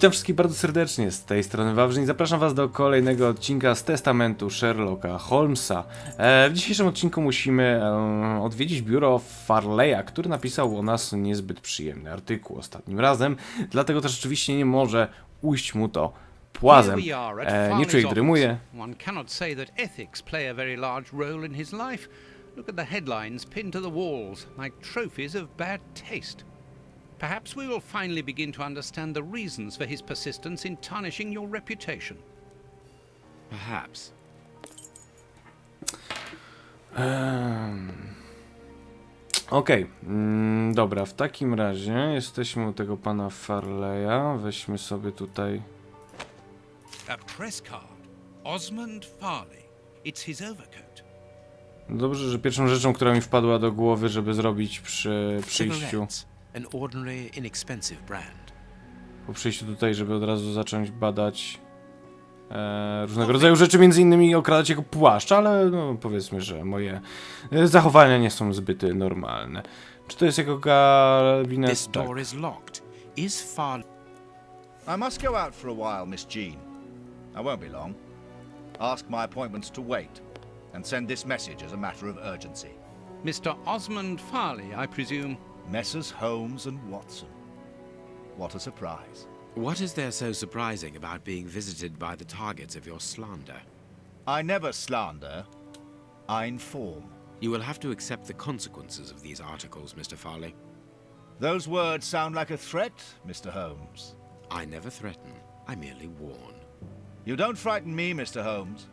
Witam wszystkich bardzo serdecznie, z tej strony Wawrzyń. Zapraszam was do kolejnego odcinka z testamentu Sherlocka Holmesa. E, w dzisiejszym odcinku musimy e, odwiedzić biuro Farleya, który napisał o nas niezbyt przyjemny artykuł ostatnim razem, dlatego też oczywiście nie może ujść mu to płazem. E, nie czuję, jak rymuje. office. One cannot say that ethics play a very large role in his life. Look at the headlines pinned to the walls, like trophies of bad taste. Perhaps we will finally begin to understand the reasons for his persistence in tarnishing your reputation. Perhaps. Em, Okej, mm, dobra, w takim razie jesteśmy u tego pana Farleya. Weźmy sobie tutaj. A press card. Osmond Farley. It's his overcoat. Dobrze, że pierwszą rzeczą, która mi wpadła do głowy, żeby zrobić przy przyjściu, Cigarettes. An ordinary, inexpensive brand. po przyjściu tutaj, żeby od razu zacząć badać e, różnego rodzaju rzeczy, między innymi okradać jego płaszcz, ale no, powiedzmy, że moje e, zachowania nie są zbyt normalne. Czy to jest jego gabinet? This Tak. door is locked. Is Farley I must go out for a while, Miss Jean. I won't be long. Ask my appointments to wait, and send this message as a matter of urgency. Mr. Osmond Farley, I presume. Messrs. Holmes and Watson. What a surprise. What is there so surprising about being visited by the targets of your slander? I never slander, I inform. You will have to accept the consequences of these articles, Mr. Farley. Those words sound like a threat, Mr. Holmes. I never threaten. I merely warn. You don't frighten me, Mr. Holmes.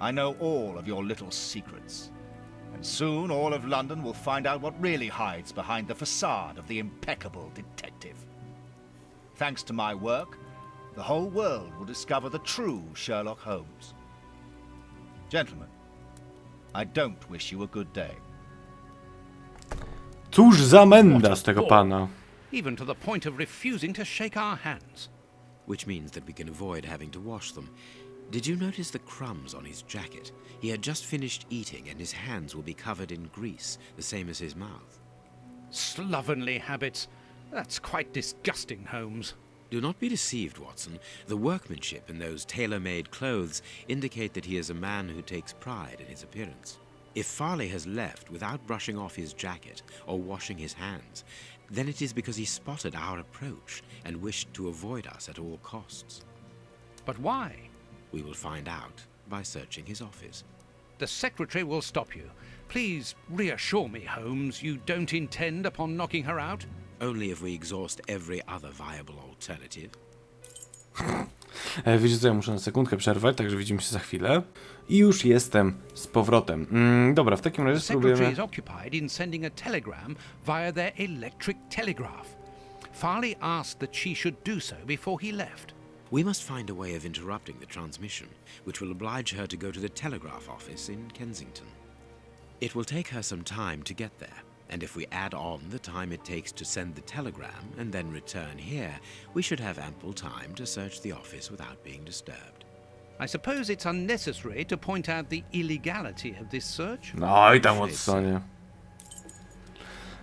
I know all of your little secrets. And soon all of London will find out what really hides behind the facade of the impeccable detective. Thanks to my work, the whole world will discover the true Sherlock Holmes. Gentlemen, I don't wish you a good day. Cóż za menda a z tego pana. Even to the point of refusing to shake our hands. Which means that we can avoid having to wash them. Did you notice the crumbs on his jacket? He had just finished eating, and his hands will be covered in grease, the same as his mouth. Slovenly habits. That's quite disgusting, Holmes. Do not be deceived, Watson. The workmanship in those tailor made clothes indicate that he is a man who takes pride in his appearance. If Farley has left without brushing off his jacket or washing his hands, then it is because he spotted our approach and wished to avoid us at all costs. But why? We will find out by searching his office. The secretary will stop you. Please reassure me, Holmes, you don't intend upon knocking her out? Only if we exhaust every other viable alternative. E, wiecie co, ja muszę na sekundkę przerwać, także widzimy się za chwilę. I już jestem z powrotem. Mm, dobra, w takim razie The secretary spróbujemy... is occupied in sending a telegram via their electric telegraph. Farley asked that she should do so before he left. We must find a way of interrupting the transmission, which will oblige her to go to the telegraph office in Kensington. It will take her some time to get there, and if we add on the time it takes to send the telegram and then return here, we should have ample time to search the office without being disturbed. I suppose it's unnecessary to point out the illegality of this search. No i tam Watsonie.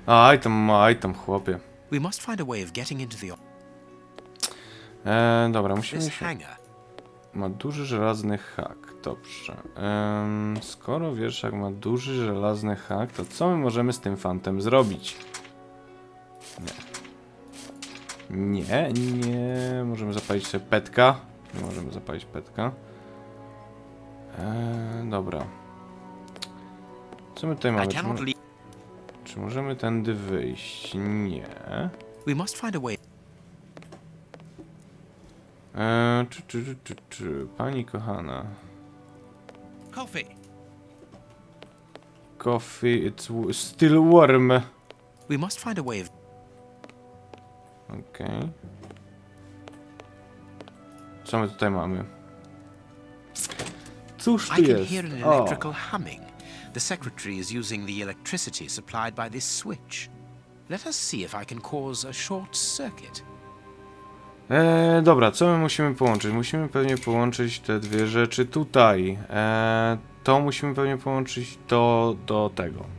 Aj tam, aj tam chłopie. We must find a way of getting into the office. E, dobra, musimy się... Ma duży żelazny hak, dobrze. Em, skoro wieszak ma duży żelazny hak, to co my możemy z tym fantem zrobić? Nie. Nie, nie. Możemy zapalić sobie petka. Nie możemy zapalić petka. E, dobra. Co my tutaj mamy? Czy, mo- czy możemy tędy wyjść? Nie. We must find a way. E, czy, czy, czy, czy, czy, pani kochana. Coffee. Coffee, it's w- still warm. We must find a way of. Okej. Co my tutaj mamy? Cóż tu I can jest? hear an electrical humming. The secretary is using the electricity supplied by this switch. Let us see if I can cause a short circuit. E, dobra, co my musimy połączyć? Musimy pewnie połączyć te dwie rzeczy tutaj. E, to musimy pewnie połączyć do, do tego.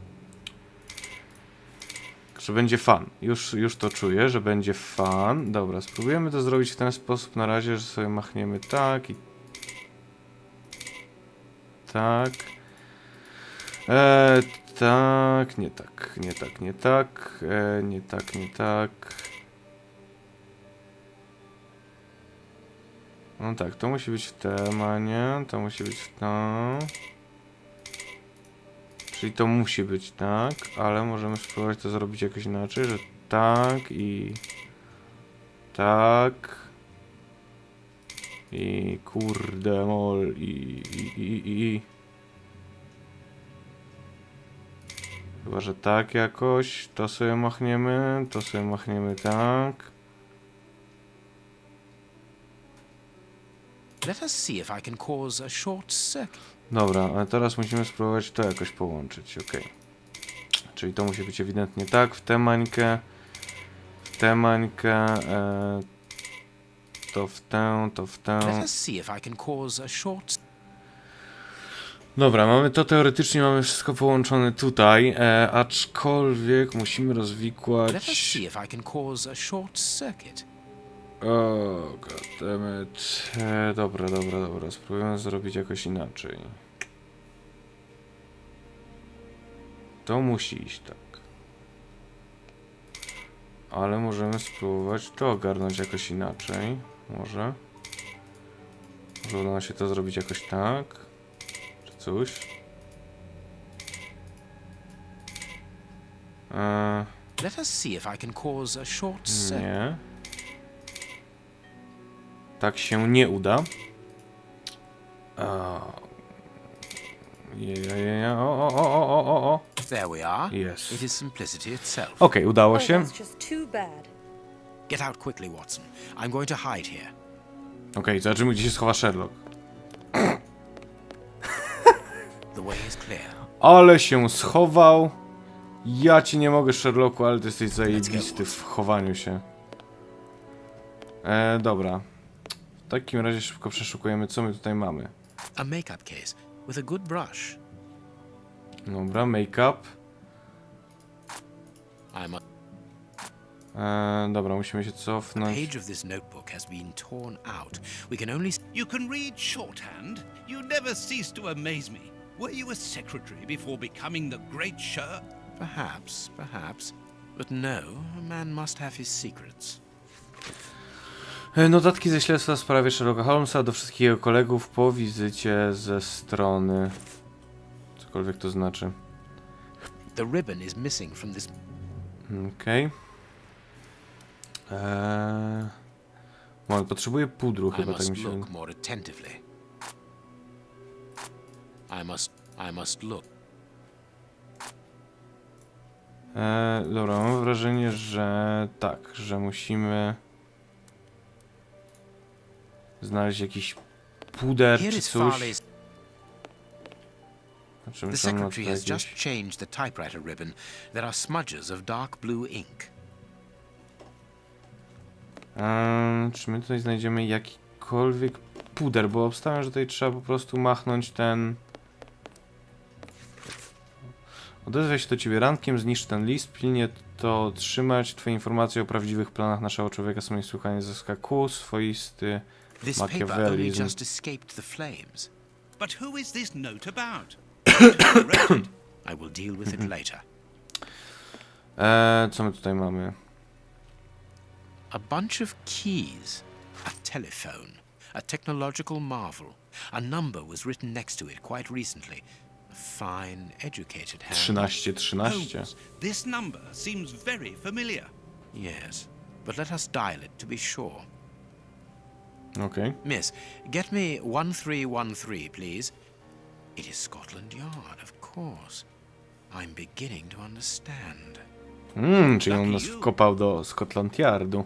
że będzie fan. Już, już to czuję, że będzie fan. Dobra, spróbujemy to zrobić w ten sposób na razie, że sobie machniemy tak i tak. E, tak, nie tak, nie tak, nie tak, nie tak, nie tak. No tak, to musi być w temanie, to musi być w to. Czyli to musi być tak, ale możemy spróbować to zrobić jakoś inaczej, że tak i tak i kurde mol i i, i, i. Chyba, że tak jakoś, to sobie machniemy, to sobie machniemy tak. Let us see if I can cause a short circuit. Dobra, ale teraz musimy spróbować to jakoś połączyć, ok. Czyli to musi być ewidentnie tak, w tę mańkę, w tę mańkę, e, to w tę, to w tę. Let us see if I can cause a short Dobra, mamy to teoretycznie, mamy wszystko połączone tutaj, e, aczkolwiek musimy Let us rozwikłać... see if I can cause a short circuit. O, goddammit. E, dobra, dobra, dobra, spróbujemy zrobić jakoś inaczej. To musi iść tak. Ale możemy spróbować to ogarnąć jakoś inaczej. Może. Może uda nam się to zrobić jakoś tak. Czy coś. Eee, Let us see if I can cause a short circuit. nie. Tak się nie uda. O, o, o, o, o, o, o. There we are. Yes. It is simplicity itself. Okej, udało Oh, się. that's just too bad. Get out quickly, Watson. I'm going to hide here. Okej, zobaczymy gdzie się schowa Sherlock. The way is clear. Ale się schował. Ja ci nie mogę, Sherlocku, ale ty jesteś zajebisty w chowaniu się. E, dobra. W takim razie szybko przeszukujemy, co my tutaj mamy. A makeup case with a good brush. Dobra, make-up. I'm a E, dobra, musimy się The cofnąć. page of this notebook has been torn out. We can only s- You can read shorthand? You never cease to amaze me. Were you a secretary before becoming the great Sher? perhaps, perhaps. But no, a man must have his secrets. E, Notatki ze śledztwa w sprawie Sherlocka Holmesa do wszystkich jego kolegów po wizycie ze strony. Cokolwiek to znaczy. The ribbon is missing from this. Okej. Eee... Moment, potrzebuję pudru chyba, tak mi się... look more attentively. I must. I must look. Eee, dobra, mam wrażenie, że tak, że musimy znaleźć jakiś puder czy coś. The secretary has just changed the typewriter ribbon. There are smudges of dark blue ink. Eee, czy my tutaj znajdziemy jakikolwiek puder, bo obstawiam, że tutaj trzeba po prostu machnąć ten... Odezwę się do ciebie rankiem, zniszcz ten list, pilnie to trzymać. Twoje informacje o prawdziwych planach naszego człowieka są niesłychanie zaskaku, swoisty. This paper only just escaped the flames. But who is this note about? Who wrote it? I will deal with it later. Eee, co my tutaj mamy? A bunch of keys, a telephone, a technological marvel. A number was written next to it quite recently. A fine, educated hand. 13, 13. Holmes, this number seems very familiar. Yes, but let us dial it to be sure. Okej. Miss, get me 1313, please. It is Scotland Yard, of course. I'm beginning to understand. Mm, czyli on nas wkopał do Scotland Yardu.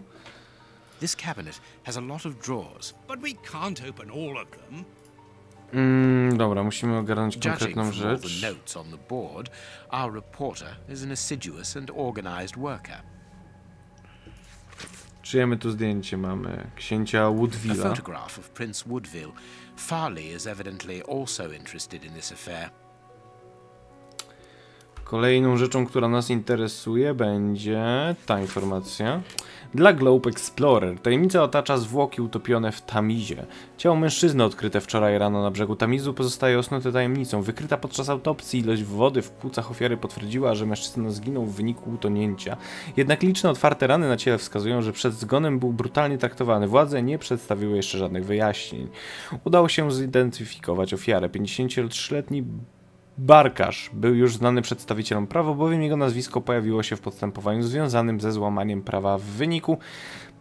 This cabinet has a lot of drawers. But we can't open all of them. Mm, dobra, musimy ogarnąć Judging konkretną from all rzecz. the notes on the board, our reporter is an assiduous and organized worker. Czyje my tu zdjęcie mamy? Księcia A Woodville'a. photograph of Prince Woodville. Farley is evidently also interested in this affair. Kolejną rzeczą, która nas interesuje, będzie ta informacja. Dla Globe Explorer tajemnica otacza zwłoki utopione w Tamizie. Ciało mężczyzny odkryte wczoraj rano na brzegu Tamizu pozostaje osnute tajemnicą. Wykryta podczas autopsji ilość wody w płucach ofiary potwierdziła, że mężczyzna zginął w wyniku utonięcia. Jednak liczne otwarte rany na ciele wskazują, że przed zgonem był brutalnie traktowany. Władze nie przedstawiły jeszcze żadnych wyjaśnień. Udało się zidentyfikować ofiarę. 53-letni Barkarz był już znany przedstawicielom prawa, bowiem jego nazwisko pojawiło się w postępowaniu związanym ze złamaniem prawa w wyniku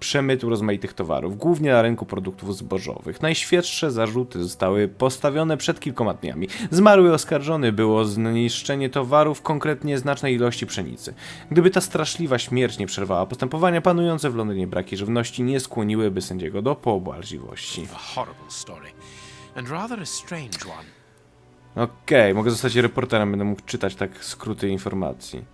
przemytu rozmaitych towarów, głównie na rynku produktów zbożowych. Najświeższe zarzuty zostały postawione przed kilkoma dniami. Zmarły oskarżony było zniszczenie towarów, konkretnie znacznej ilości pszenicy. Gdyby ta straszliwa śmierć nie przerwała postępowania, panujące w Londynie braki żywności nie skłoniłyby sędziego do pobłażliwości. A horrible. Okej, mogę zostać reporterem, będę mógł czytać tak skróty informacji.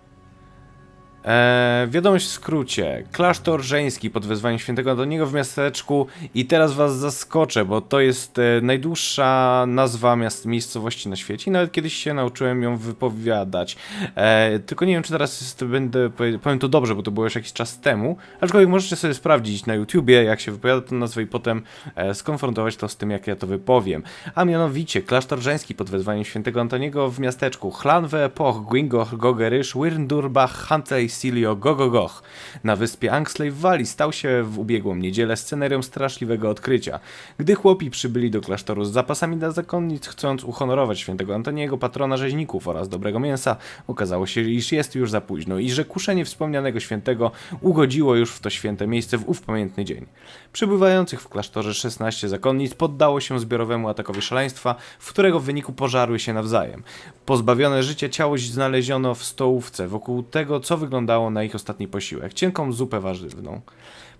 Eee, wiadomość w skrócie. Klasztor żeński pod wezwaniem świętego Antoniego w miasteczku i teraz was zaskoczę, bo to jest e, najdłuższa nazwa miast, miejscowości na świecie i nawet kiedyś się nauczyłem ją wypowiadać. Eee, tylko nie wiem, czy teraz jest, będę, powie- powiem to dobrze, bo to było już jakiś czas temu, aczkolwiek możecie sobie sprawdzić na YouTubie, jak się wypowiada tę nazwę i potem e, skonfrontować to z tym, jak ja to wypowiem. A mianowicie, klasztor żeński pod wezwaniem świętego Antoniego w miasteczku Chlanwe Epoch, Gwingoch, Gogerysz, Wirndurbach, Huntley, Gogogoch na wyspie Angsley w Walii stał się w ubiegłą niedzielę scenerią straszliwego odkrycia. Gdy chłopi przybyli do klasztoru z zapasami dla zakonnic, chcąc uhonorować świętego Antoniego, patrona rzeźników oraz dobrego mięsa, okazało się, iż jest już za późno i że kuszenie wspomnianego świętego ugodziło już w to święte miejsce w ów pamiętny dzień. Przybywających w klasztorze 16 zakonnic poddało się zbiorowemu atakowi szaleństwa, w którego wyniku pożarły się nawzajem. Pozbawione życia ciało znaleziono w stołówce wokół tego, co wyglądało na ich ostatni posiłek cienką zupę warzywną.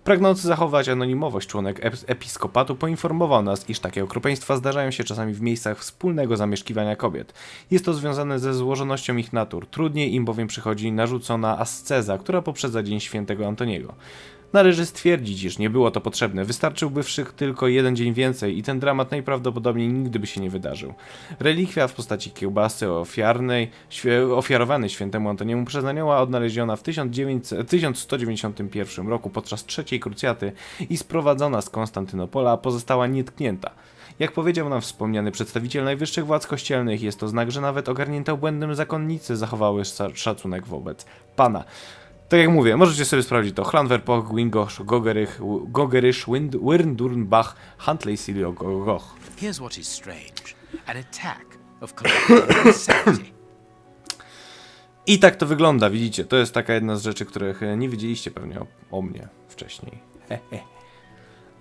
Pragnący zachować anonimowość członek ep- episkopatu poinformował nas, iż takie okropieństwa zdarzają się czasami w miejscach wspólnego zamieszkiwania kobiet. Jest to związane ze złożonością ich natur, trudniej im bowiem przychodzi narzucona asceza, która poprzedza Dzień Świętego Antoniego. Należy stwierdzić, iż nie było to potrzebne. Wystarczyłby wszych tylko jeden dzień więcej i ten dramat najprawdopodobniej nigdy by się nie wydarzył. Relikwia w postaci kiełbasy ofiarnej, świe, ofiarowanej świętemu Antoniemu przez anioła odnaleziona w 1900, 1191 roku podczas trzeciej krucjaty i sprowadzona z Konstantynopola pozostała nietknięta. Jak powiedział nam wspomniany przedstawiciel najwyższych władz kościelnych, jest to znak, że nawet ogarnięte obłędem zakonnicy zachowały sza- szacunek wobec Pana. Tak jak mówię, możecie sobie sprawdzić to. Hlanwerpoch, Gwingoch, Gogerych, Gogerysz, Wirndurnbach, Huntley, Silio, Gogoch. Here's what is strange an attack of collective insanity. I tak to wygląda, widzicie. To jest taka jedna z rzeczy, których e, nie wiedzieliście pewnie o, o mnie wcześniej. Hehe.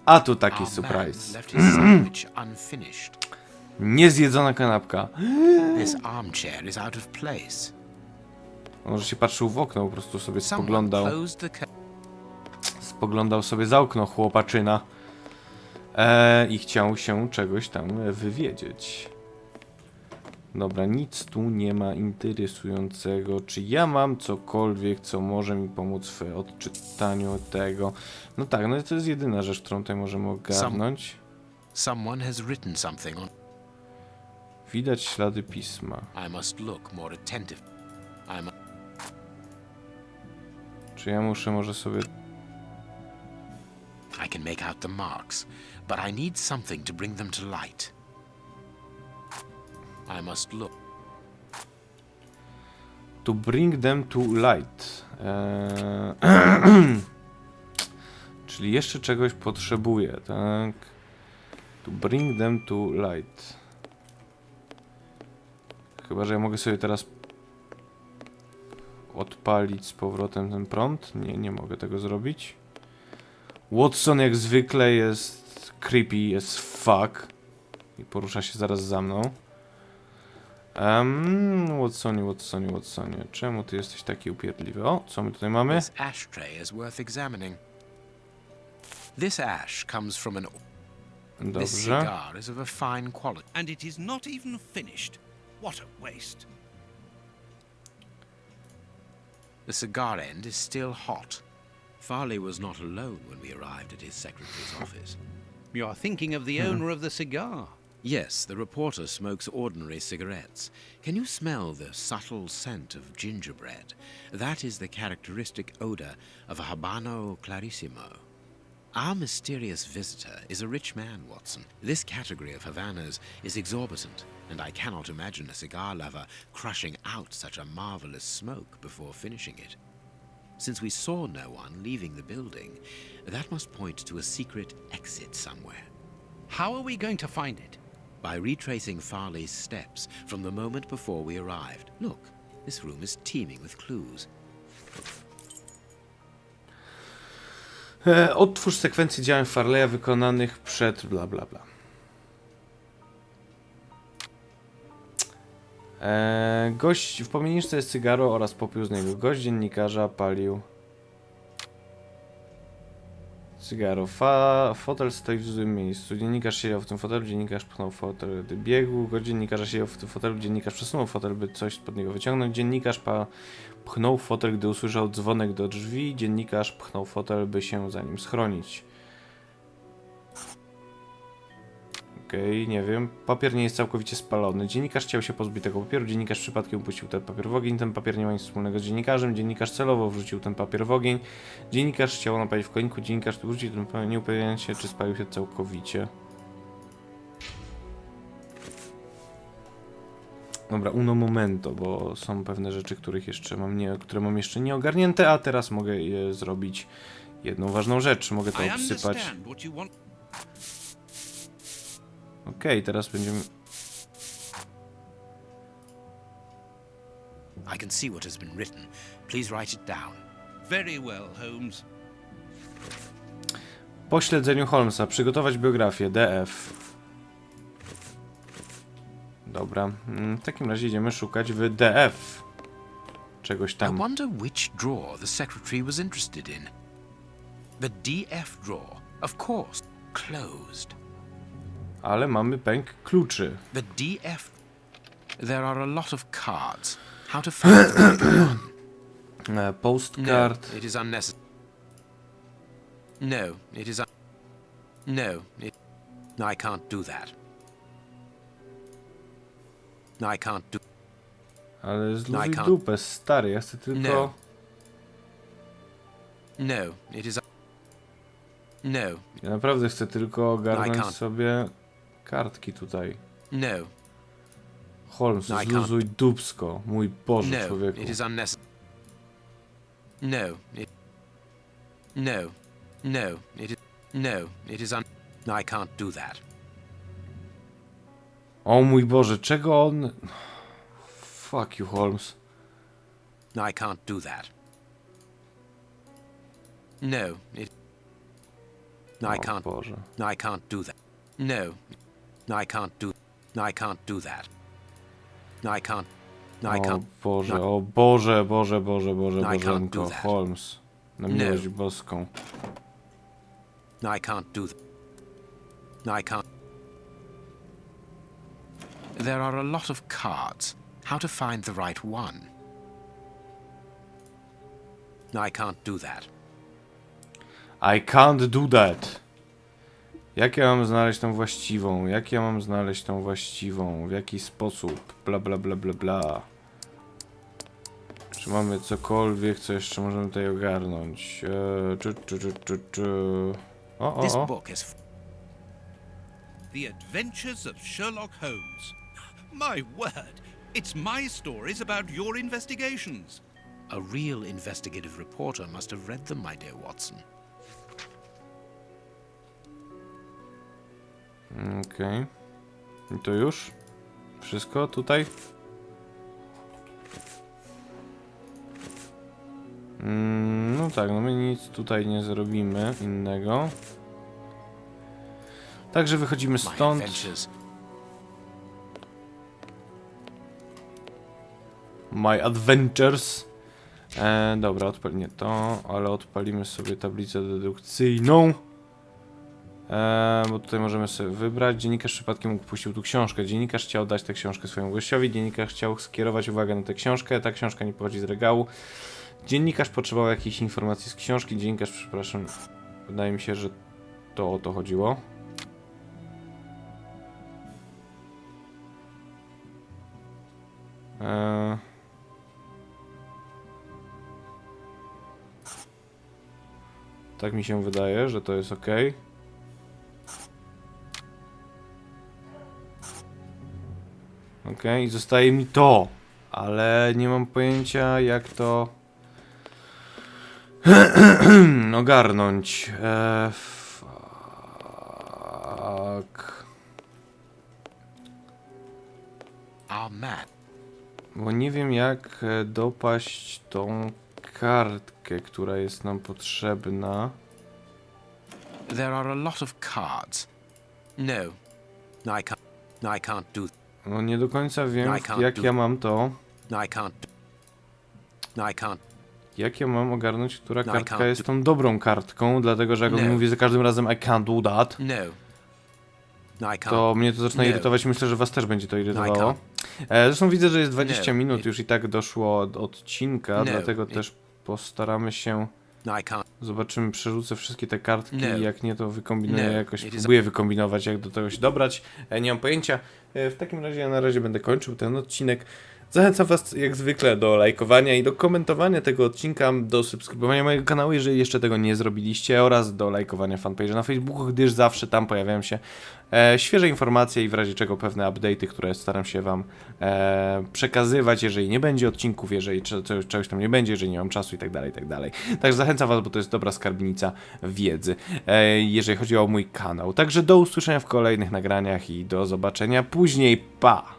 A tu taki Our man surprise. left his sandwich unfinished. Niezjedzona kanapka. This armchair is out of place. Może się patrzył w okno, po prostu sobie spoglądał. spoglądał sobie za okno chłopaczyna e, i chciał się czegoś tam wywiedzieć. Dobra, nic tu nie ma interesującego. Czy ja mam cokolwiek, co może mi pomóc w odczytaniu tego? No tak, no to jest jedyna rzecz, którą tutaj możemy ogarnąć. Someone has written something on. Widać ślady pisma. I must look more attentive. I mu- Czy ja muszę może sobie... I can make out the marks, but I need something to bring them to light. I must look. To bring them to light. Eee, Czyli jeszcze czegoś potrzebuję, tak? To bring them to light. Chyba, że ja mogę sobie teraz odpalić z powrotem ten prąd. Nie, nie mogę tego zrobić. Watson jak zwykle jest creepy as fuck. I porusza się zaraz za mną. Um, Watsonie, Watsonie, Watsonie, czemu ty jesteś taki upierdliwy? O, co my tutaj mamy? This ashtray is worth examining. This ash comes from an. This Dobrze. cigar is of a fine quality. And it is not even finished. What a waste. The cigar end is still hot. Farley was not alone when we arrived at his secretary's office. You're thinking of the hmm. owner of the cigar. Yes, the reporter smokes ordinary cigarettes. Can you smell the subtle scent of gingerbread? That is the characteristic odor of a Habano Clarissimo. Our mysterious visitor is a rich man, Watson. This category of Havanas is exorbitant, and I cannot imagine a cigar lover crushing out such a marvelous smoke before finishing it. Since we saw no one leaving the building, that must point to a secret exit somewhere. How are we going to find it? By retracing Farley's steps from the moment before we arrived. Look, this room is teeming with clues. E, odtwórz sekwencję działań Farleya wykonanych przed bla bla bla. E, gość w pomieniczce jest cygaro oraz popiół z niego. Gość dziennikarza palił cygaro. Fa, fotel stoi w złym miejscu. Dziennikarz siedział w tym fotelu, dziennikarz pchnął fotel, gdy biegł. Gość dziennikarza siedział w tym fotelu, dziennikarz przesunął fotel, by coś spod niego wyciągnąć. Dziennikarz pa, pchnął fotel, gdy usłyszał dzwonek do drzwi. Dziennikarz pchnął fotel, by się za nim schronić. Okej, nie wiem. Papier nie jest całkowicie spalony. Dziennikarz chciał się pozbyć tego papieru. Dziennikarz przypadkiem puścił ten papier w ogień. Ten papier nie ma nic wspólnego z dziennikarzem. Dziennikarz celowo wrzucił ten papier w ogień. Dziennikarz chciał napalić w koniku. Dziennikarz wrzucił ten papier, nie upewniając się, czy spalił się całkowicie. Dobra, uno momento, bo są pewne rzeczy, których jeszcze mam nie, które mam jeszcze nie ogarnięte, a teraz mogę je zrobić jedną ważną rzecz. Mogę to obsypać. Okej, teraz będziemy... I can see what has been written. Please write it down. Very well, Holmes. Po śledzeniu Holmesa przygotować biografię DF. Dobra, mm, w takim razie idziemy szukać w DF. Czegoś I tam. wonder which drawer the secretary was interested in. The DF drawer, of course, closed. Ale mamy pęk kluczy. The DF. There are a lot of cards. How to find them? E, No, it is unnecessary. No, it is. Un- no, it. I can't do that. I can't do. Ale zluzuj can't. dupę, stary, ja chcę tylko... No. No, it is. Un- no, Ja naprawdę chcę tylko ogarnąć can't. sobie kartki tutaj. no, Holmes, No, I can't. zluzuj dupsko. Mój Boże, no, człowieku. it is unnecessary. No, it. No, no, it is. No, it is un. I can't do that. O mój Boże, czego on... Fuck you, Holmes. I can't do that. No, it. I O can't. Boże. I can't do that. No, I can't do. I can't do that. I can't. I O can't. Boże, No. o Boże, Boże, Boże, Boże, No, I can't Bożenko, do that. Holmes. Na No. miłość boską. I can't do that. I can't. There are a lot of cards. How to find the right one? I can't do that. I can't do that. Jak ja mam znaleźć tą właściwą? Jak ja mam znaleźć tą właściwą? W jaki sposób? Bla bla bla bla bla. Czy mamy cokolwiek, co jeszcze możemy tutaj ogarnąć? Eee, czy, czy, czy, czy, czy. O, This o, o. book is. The Adventures of Sherlock Holmes. My word, it's my stories about your investigations. A real investigative reporter must have read them, my dear Watson. Okej. I to już? Wszystko tutaj? Mm, no tak, no my nic tutaj nie zrobimy innego. Także wychodzimy My stąd. My Adventures. E, dobra, odpal nie to, ale odpalimy sobie tablicę dedukcyjną. E, bo tutaj możemy sobie wybrać. Dziennikarz przypadkiem upuścił tu książkę. Dziennikarz chciał dać tę książkę swojemu gościowi, dziennikarz chciał skierować uwagę na tę książkę, ta książka nie pochodzi z regału. Dziennikarz potrzebował jakiejś informacji z książki, dziennikarz, przepraszam, wydaje mi się, że to o to chodziło. Eee... Tak mi się wydaje, że to jest ok. Ok, i zostaje mi to, ale nie mam pojęcia jak to ogarnąć. E, fuck. Bo nie wiem jak e, dopaść tą kartkę, która jest nam potrzebna. There are a lot of cards. No. I can't. I can't do. No nie do końca wiem No, jak ja mam to. No, I can't. No, I can't. Jak ja mam ogarnąć, która No, kartka jest tą dobrą kartką, dlatego że jak on No. mówi za każdym razem I can't do that, No. No, to mnie to zaczyna No. irytować. Myślę, że was też będzie to irytowało. can't. E, zresztą widzę, że jest 20 No. minut, już i tak doszło od odcinka, No. dlatego też postaramy się No. Zobaczymy, przerzucę wszystkie te kartki No. jak nie, to wykombinuję No. jakoś, próbuję wykombinować, jak do tego się dobrać. E, nie mam pojęcia. E, w takim razie ja na razie będę kończył ten odcinek. Zachęcam Was jak zwykle do lajkowania i do komentowania tego odcinka, do subskrybowania mojego kanału, jeżeli jeszcze tego nie zrobiliście, oraz do lajkowania fanpage na Facebooku, gdyż zawsze tam pojawiają się e, świeże informacje i w razie czego pewne update'y, które staram się Wam e, przekazywać, jeżeli nie będzie odcinków, jeżeli cze- cze- czegoś tam nie będzie, jeżeli nie mam czasu i tak dalej, tak dalej. Także zachęcam Was, bo to jest dobra skarbnica wiedzy, e, jeżeli chodzi o mój kanał. Także do usłyszenia w kolejnych nagraniach i do zobaczenia później. Pa!